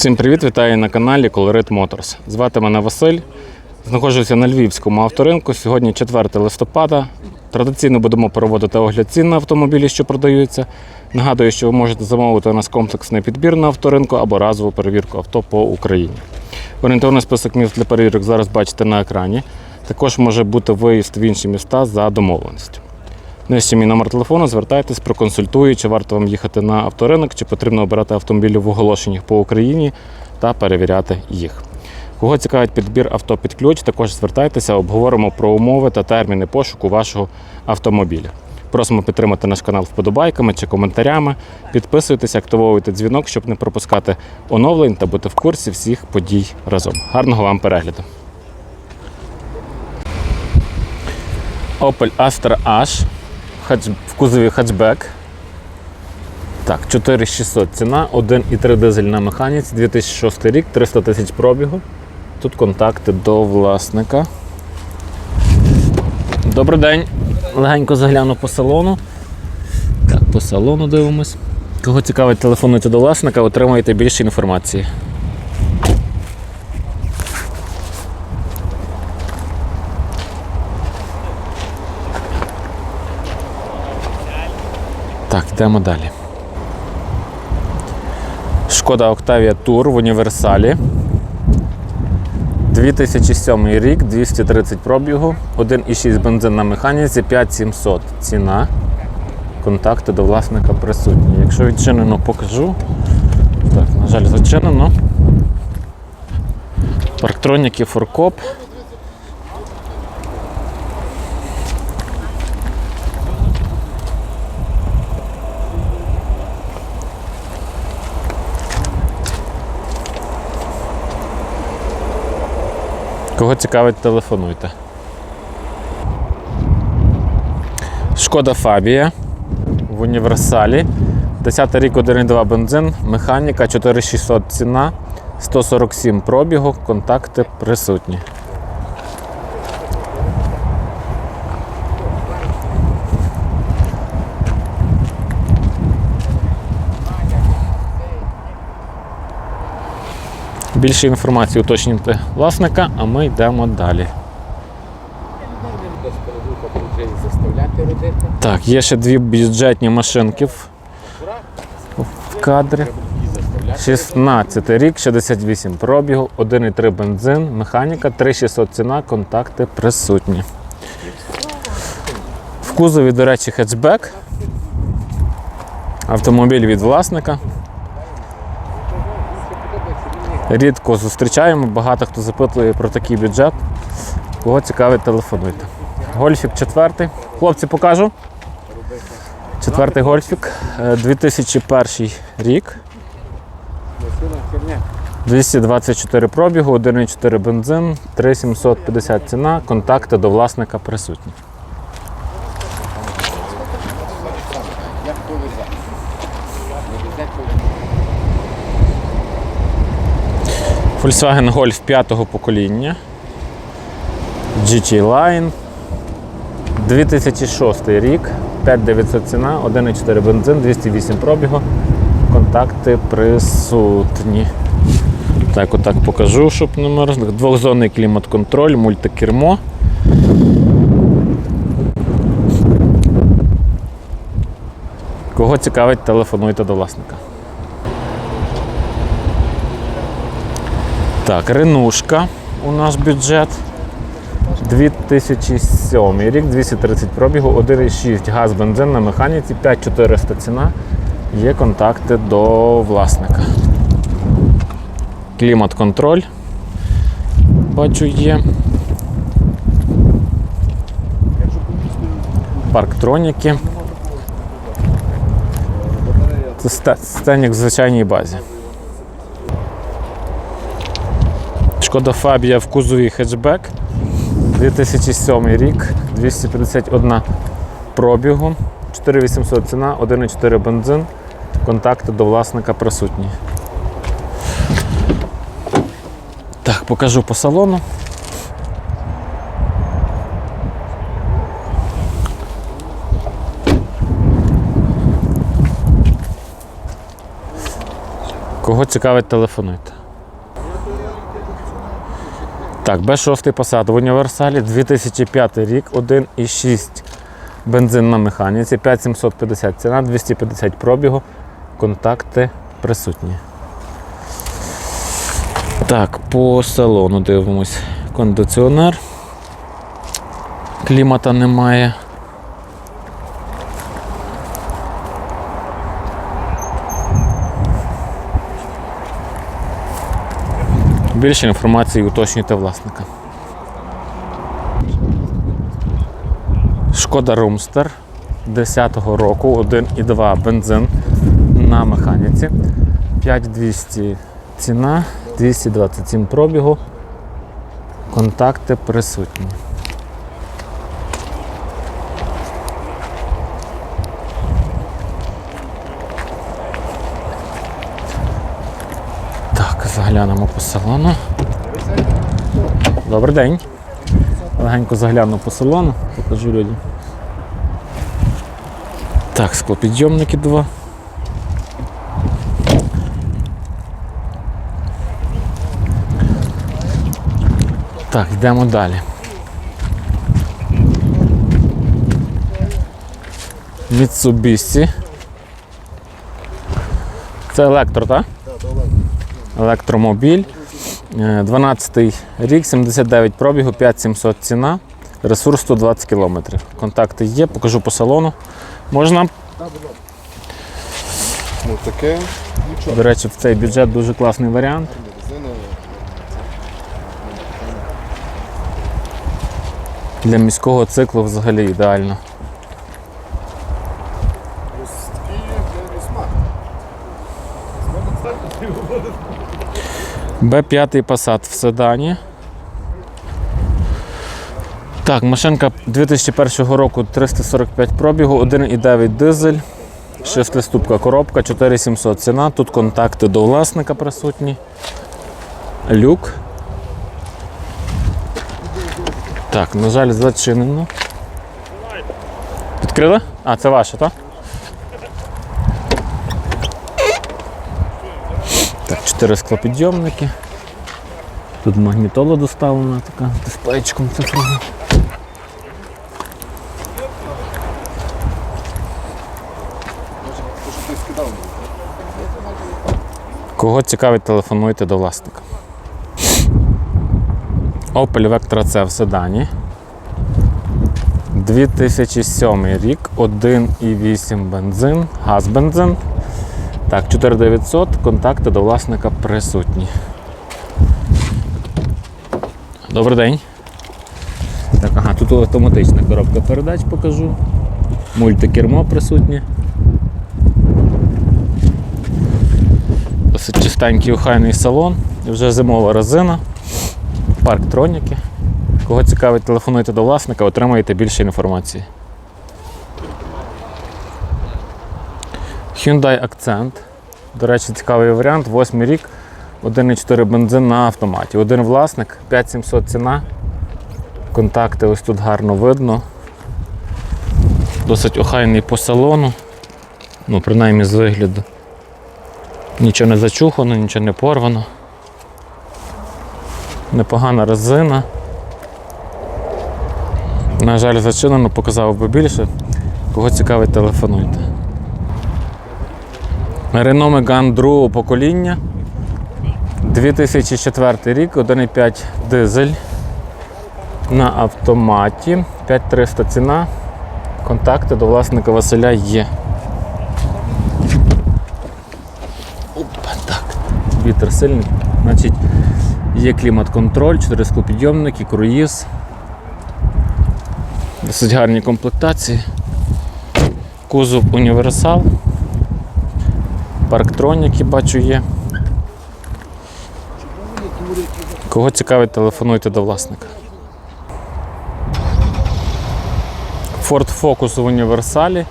Всім привіт, вітаю на каналі Colorit Motors. Звати мене Василь. Знаходжуся на Львівському авторинку. Сьогодні 4 листопада. Традиційно будемо проводити огляд цін на автомобілі, що продаються. Нагадую, що ви можете замовити у нас комплексний підбір на авторинку або разову перевірку авто по Україні. Орієнтовний список міст для перевірок зараз бачите на екрані. Також може бути виїзд в інші міста за домовленістю. Нижче мій номер телефону, звертайтесь, проконсультую, чи варто вам їхати на авторинок, чи потрібно обирати автомобілі в оголошеннях по Україні та перевіряти їх. Кого цікавить підбір авто під ключ, також звертайтеся, обговоримо про умови та терміни пошуку вашого автомобіля. Просимо підтримати наш канал вподобайками чи коментарями. Підписуйтесь, активовуйте дзвінок, щоб не пропускати оновлень та бути в курсі всіх подій разом. Гарного вам перегляду! Opel Astra H хадж... в кузові хатчбек. Так, 4600 ціна, 1,3 дизель на механіці, 2006 рік, 300 тисяч пробігу. Тут контакти до власника. Добрий день. Легенько загляну по салону. Так, по салону дивимось. Кого цікавить, телефонуйте до власника, отримаєте більше інформації. Так, йдемо далі. Шкода Octavia Tour в універсалі. 2007 рік, 230 пробігу, 1,6 бензин на механіці, 5700 ціна. Контакти до власника присутні. Якщо відчинено, покажу. Так, на жаль, зачинено. Парктроніки форкоп. Кого цікавить, телефонуйте. Шкода Фабія в універсалі. 10 рік 1,2 бензин, механіка 4600 ціна, 147 пробігу, контакти присутні. Більше інформації уточнюйте власника, а ми йдемо далі. Так, є ще дві бюджетні машинки в кадрі. 16 рік, 68 пробігу, 1,3 бензин, механіка, 3600 ціна, контакти присутні. В кузові, до речі, хетчбек. Автомобіль від власника. Рідко зустрічаємо, багато хто запитує про такий бюджет. Кого цікавить, телефонуйте. Гольфік четвертий. Хлопці, покажу. Четвертий гольфік, е, 2001 рік. 224 пробігу, 1,4 бензин, 3750 ціна, контакти до власника присутні. Volkswagen Golf 5 покоління. GT Line. 2006 рік, 5900 ціна, 1,4 бензин, 208 пробігу. Контакти присутні. Так, отак покажу, щоб не мерзли. Двохзонний клімат-контроль, мультикермо. Кого цікавить, телефонуйте до власника. Так, Ренушка у наш бюджет. 2007 рік, 230 пробігу, 1,6 газ, бензин на механіці, 5400 ціна. Є контакти до власника. Клімат-контроль. Бачу, є. Парктроніки. Це стенік в звичайній базі. Шкода Фабія в кузові хетчбек. 2007 рік, 251 пробігу, 4800 ціна, 1,4 бензин. Контакти до власника присутні. Так, покажу по салону. Кого цікавить, телефонуйте. Так, Б6 посад в універсалі, 2005 рік, 1,6 бензин на механіці, 5750 ціна, 250 пробігу, контакти присутні. Так, по салону дивимось. Кондиціонер. Клімата немає. Більше інформації уточнюйте власника. Шкода Румстер 10-го року, 1,2 бензин на механіці. 5200 ціна, 227 пробігу. Контакти присутні. Так, заглянемо по салону. Добрий день. Легенько загляну по салону, покажу людям. Так, склопідйомники два. Так, йдемо далі. Mitsubishi. Це електро, так? Електромобіль. Е, 12 рік, 79 пробігу, 5700 ціна. Ресурс 120 км. Контакти є, покажу по салону. Можна, Ну таке до речі, в цей бюджет дуже класний варіант. Для міського циклу взагалі ідеально. ось такий для вісьма. Б5 Passat в седані. Так, машинка 2001 року 345 пробігу, 1,9 дизель, 6-ступка коробка, 4700 ціна. Тут контакти до власника присутні. Люк. Так, на жаль, зачинено. Відкрили? А, це ваше, так? Так, чотири склопідйомники. Тут магнітола доставлена така дисплейчиком цифровим. Кого цікавить, телефонуйте до власника. Opel Vectra C в седані. 2007 рік, 1,8 бензин, газ бензин. Так, 4900, контакти до власника присутні. Добрий день. Так, ага, тут автоматична коробка передач покажу. Мультикермо присутнє. Досить чистенький охайний салон, вже зимова резина, парктроніки. Кого цікавить, телефонуйте до власника, отримаєте більше інформації. Hyundai Accent. До речі, цікавий варіант. 8 рік, 1,4 бензин на автоматі. Один власник, 5700 ціна. Контакти ось тут гарно видно. Досить охайний по салону. Ну, принаймні з вигляду. Нічого не зачухано, нічого не порвано. Непогана резина. На жаль, зачинено, показав би більше. Кого цікавить, телефонуйте. Renault Megane другого покоління. 2004 рік, 1,5 дизель. На автоматі. 5300 ціна. Контакти до власника Василя є. Опа, так. Вітер сильний. Значить, є клімат-контроль, 4 склопідйомники, круїз. Досить гарні комплектації. Кузов універсал. Парктроніки бачу є. Кого цікавить, телефонуйте до власника. Ford Focus в універсалі.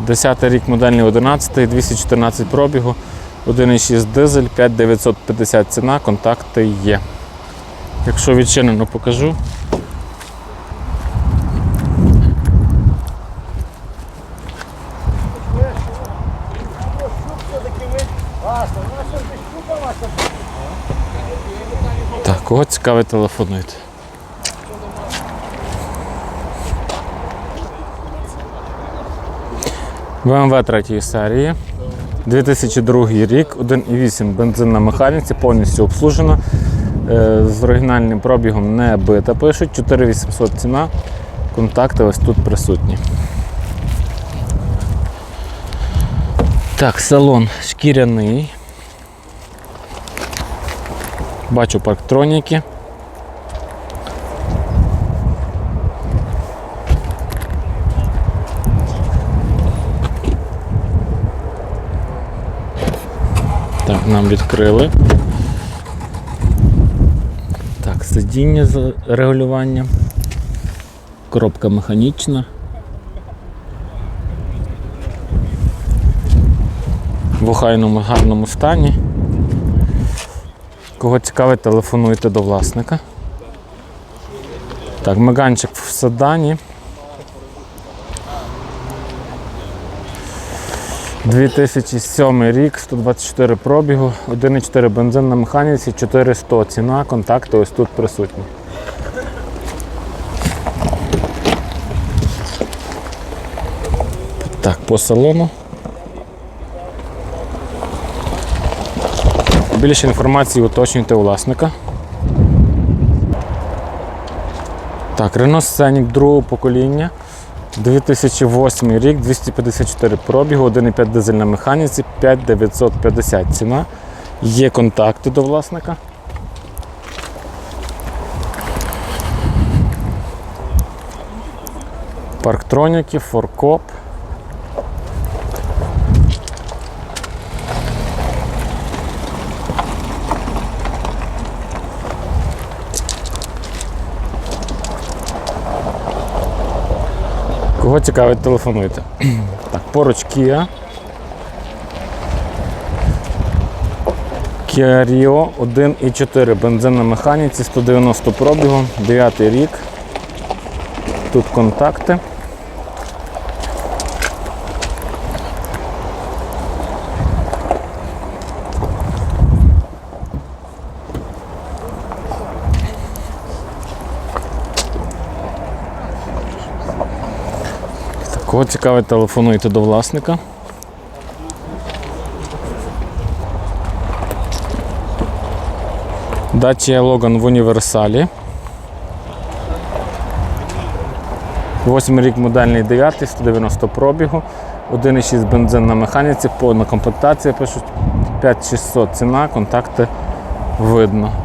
10 рік модельний 11, 214 пробігу, 1,6 дизель, 5950 ціна, контакти є. Якщо відчинено, покажу. Кого цікавить, телефонуйте. BMW 3 серії. 2002 рік, 1,8 бензин на механіці, повністю обслужена. Е, З оригінальним пробігом не бита пишуть. 4800 ціна. Контакти ось тут присутні. Так, салон шкіряний. Бачу парктроніки. Так, нам відкрили. Так, сидіння з регулюванням. Коробка механічна. В охайному гарному стані. Кого цікавить, телефонуйте до власника. Так, меганчик в седані. 2007 рік, 124 пробігу, 1,4 бензин на механіці, 400 ціна, контакти ось тут присутні. Так, по салону. Більше інформації уточнюйте у власника. Так, Renault Scenic другого покоління. 2008 рік, 254 пробігу, 1,5 дизель на механіці, 5950 ціна. Є контакти до власника. Парктроніки, форкоп. Кого цікавить, телефонуйте. Так, поруч Kia. Kia Rio 1,4 бензин на механіці, 190 пробігу, 9 рік. Тут контакти. Кого цікавить, телефонуйте до власника. Dacia Logan в універсалі. 8 рік модельний 9, 190 пробігу, 1,6 бензин на механіці, повна комплектація пишуть 5600 ціна, контакти видно.